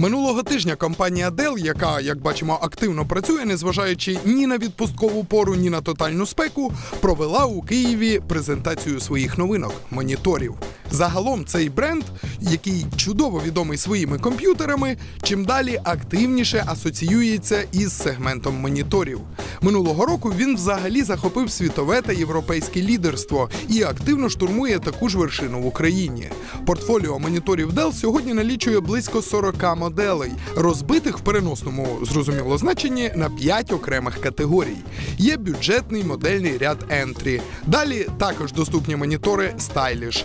Минулого тижня компанія Dell, яка, як бачимо, активно працює, незважаючи ні на відпусткову пору, ні на тотальну спеку, провела у Києві презентацію своїх новинок моніторів. Загалом цей бренд, який чудово відомий своїми комп'ютерами, чим далі активніше асоціюється із сегментом моніторів. Минулого року він взагалі захопив світове та європейське лідерство і активно штурмує таку ж вершину в Україні. Портфоліо моніторів Dell сьогодні налічує близько 40 моделей, розбитих в переносному зрозуміло значенні на 5 окремих категорій. Є бюджетний модельний ряд Entry. Далі також доступні монітори Stylish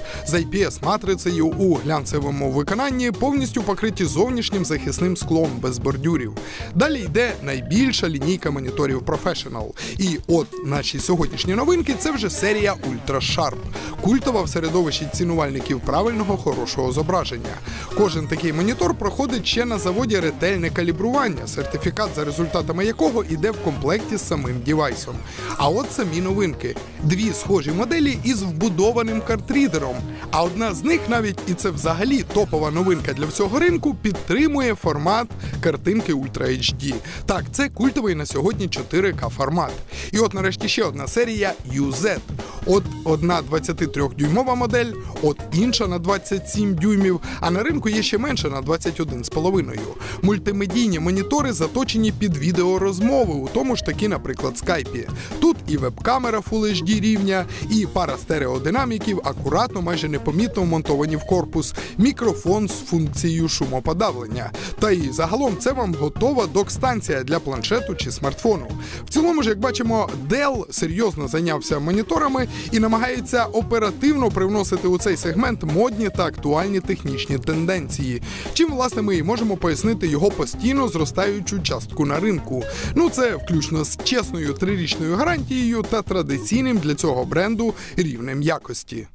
з IPS-матрицею у глянцевому виконанні, повністю покриті зовнішнім захисним склом без бордюрів. Далі йде найбільша лінійка моніторів Professional. І от наші сьогоднішні новинки це вже серія Ultra Sharp, культова в середовищі цінувальників правильного хорошого зображення. Кожен такий монітор проходить ще на заводі ретельне калібрування, сертифікат за результатами якого йде в комплекті з самим дівайсом. А от самі новинки: дві схожі моделі із вбудованим картрідером. А одна з них навіть і це взагалі топова новинка для всього ринку, підтримує формат картинки Ultra HD. Так, це культовий на сьогодні 4К формат. І от нарешті ще одна серія UZ. От одна 23-дюймова модель, от інша на 27 дюймів, а на ринку є ще менше на 21,5. Мультимедійні монітори заточені під відеорозмови, у тому ж таки, наприклад, скайпі. Тут і веб-камера Full HD рівня, і пара стереодинаміків, акуратно, майже непомітно вмонтовані в корпус, мікрофон з функцією шумоподавлення. Та і загалом це вам готова док-станція для планшету чи смартфону. В цілому ж, як бачимо, Dell серйозно зайнявся моніторами і намагається оперативно привносити у цей сегмент модні та актуальні технічні тенденції. Чим власне ми і можемо пояснити його постійно зростаючу частку на ринку. Ну це включно з чесною трирічною гарантією та традиційним для цього бренду рівнем якості.